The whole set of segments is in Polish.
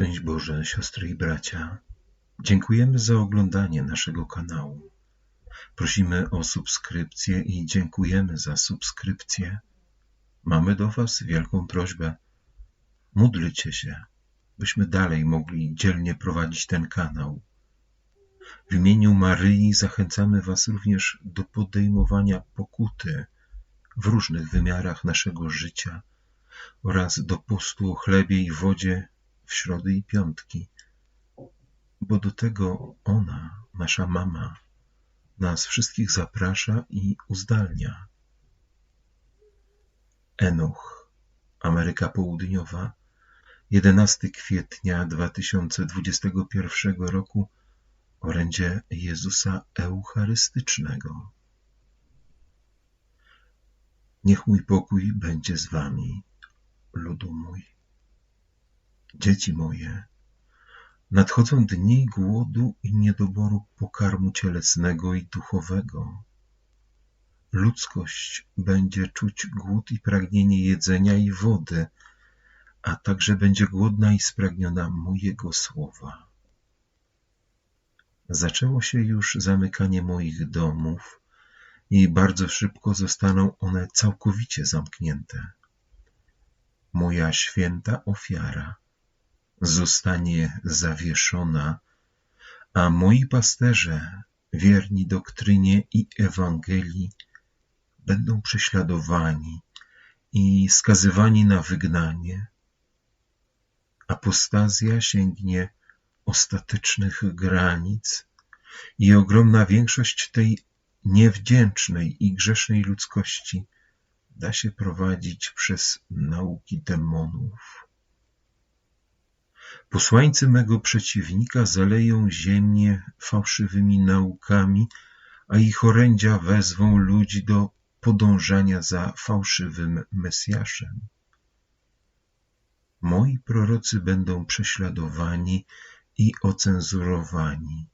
Szczęść Boże, siostry i bracia. Dziękujemy za oglądanie naszego kanału. Prosimy o subskrypcję i dziękujemy za subskrypcję. Mamy do Was wielką prośbę. Módlcie się, byśmy dalej mogli dzielnie prowadzić ten kanał. W imieniu Maryi zachęcamy Was również do podejmowania pokuty w różnych wymiarach naszego życia oraz do postu o chlebie i wodzie w środy i piątki, bo do tego ona, nasza mama, nas wszystkich zaprasza i uzdalnia. Enoch, Ameryka Południowa, 11 kwietnia 2021 roku, orędzie Jezusa Eucharystycznego. Niech mój pokój będzie z wami, ludu mój. Dzieci moje, nadchodzą dni głodu i niedoboru pokarmu cielesnego i duchowego. Ludzkość będzie czuć głód i pragnienie jedzenia i wody, a także będzie głodna i spragniona mojego słowa. Zaczęło się już zamykanie moich domów i bardzo szybko zostaną one całkowicie zamknięte. Moja święta ofiara zostanie zawieszona, a moi pasterze, wierni doktrynie i Ewangelii, będą prześladowani i skazywani na wygnanie. Apostazja sięgnie ostatecznych granic i ogromna większość tej niewdzięcznej i grzesznej ludzkości da się prowadzić przez nauki demonów. Posłańcy mego przeciwnika zaleją ziemię fałszywymi naukami, a ich orędzia wezwą ludzi do podążania za fałszywym Mesjaszem. Moi prorocy będą prześladowani i ocenzurowani,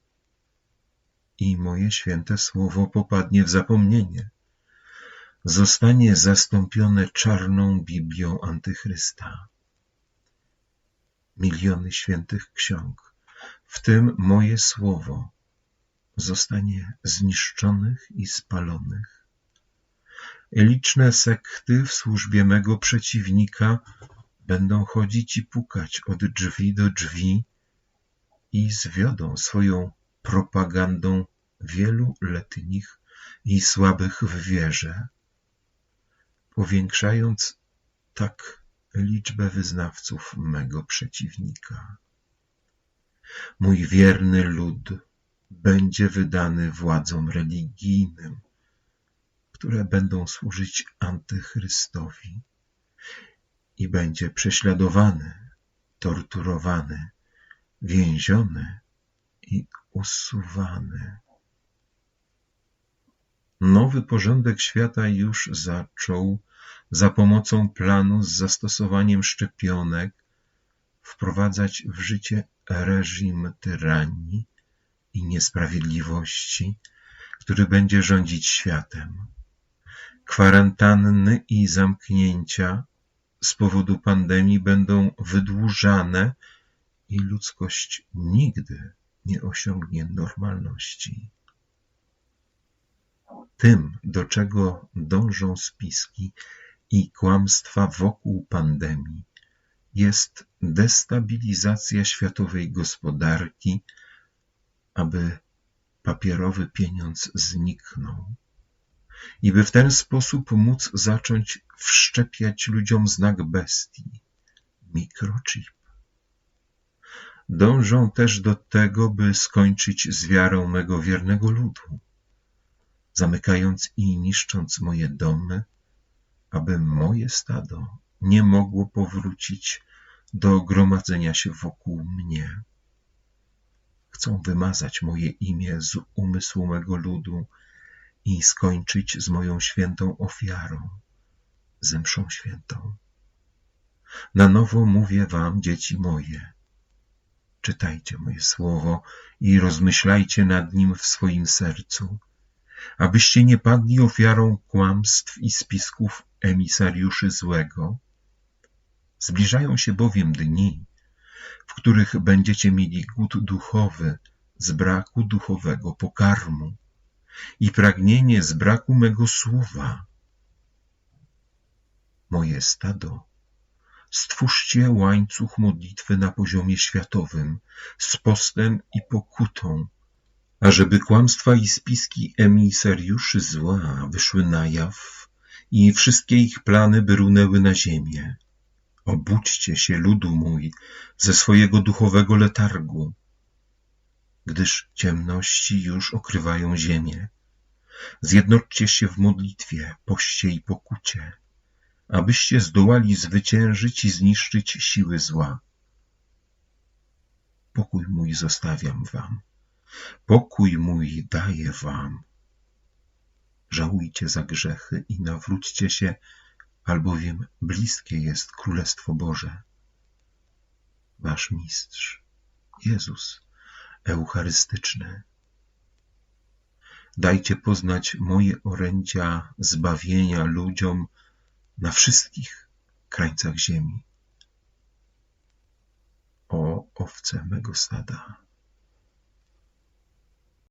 i moje święte słowo popadnie w zapomnienie. Zostanie zastąpione czarną Biblią Antychrysta miliony świętych ksiąg, w tym moje słowo, zostanie zniszczonych i spalonych. Liczne sekty w służbie mego przeciwnika będą chodzić i pukać od drzwi do drzwi i zwiodą swoją propagandą wielu letnich i słabych w wierze, powiększając tak liczbę wyznawców mego przeciwnika. Mój wierny lud będzie wydany władzom religijnym, które będą służyć antychrystowi i będzie prześladowany, torturowany, więziony i usuwany. Nowy porządek świata już zaczął za pomocą planu z zastosowaniem szczepionek wprowadzać w życie reżim tyranii i niesprawiedliwości, który będzie rządzić światem. Kwarantanny i zamknięcia z powodu pandemii będą wydłużane i ludzkość nigdy nie osiągnie normalności. Tym, do czego dążą spiski, i kłamstwa wokół pandemii jest destabilizacja światowej gospodarki, aby papierowy pieniądz zniknął i by w ten sposób móc zacząć wszczepiać ludziom znak bestii mikrochip. Dążą też do tego, by skończyć z wiarą mego wiernego ludu, zamykając i niszcząc moje domy, aby moje stado nie mogło powrócić do gromadzenia się wokół mnie. Chcą wymazać moje imię z umysłu mego ludu i skończyć z moją świętą ofiarą, ze mszą świętą. Na nowo mówię wam, dzieci moje, czytajcie moje słowo i rozmyślajcie nad nim w swoim sercu, abyście nie padli ofiarą kłamstw i spisków emisariuszy złego. Zbliżają się bowiem dni, w których będziecie mieli głód duchowy z braku duchowego pokarmu i pragnienie z braku mego słowa. Moje stado, stwórzcie łańcuch modlitwy na poziomie światowym z postem i pokutą, ażeby kłamstwa i spiski emisariuszy zła wyszły na jaw i wszystkie ich plany by runęły na ziemię. Obudźcie się, ludu mój, ze swojego duchowego letargu, gdyż ciemności już okrywają ziemię. Zjednoczcie się w modlitwie, poście i pokucie, abyście zdołali zwyciężyć i zniszczyć siły zła. Pokój mój zostawiam wam, pokój mój daję wam. Żałujcie za grzechy i nawróćcie się, albowiem bliskie jest Królestwo Boże. Wasz mistrz, Jezus Eucharystyczny. Dajcie poznać moje orędzia zbawienia ludziom na wszystkich krańcach ziemi. O owce mego stada.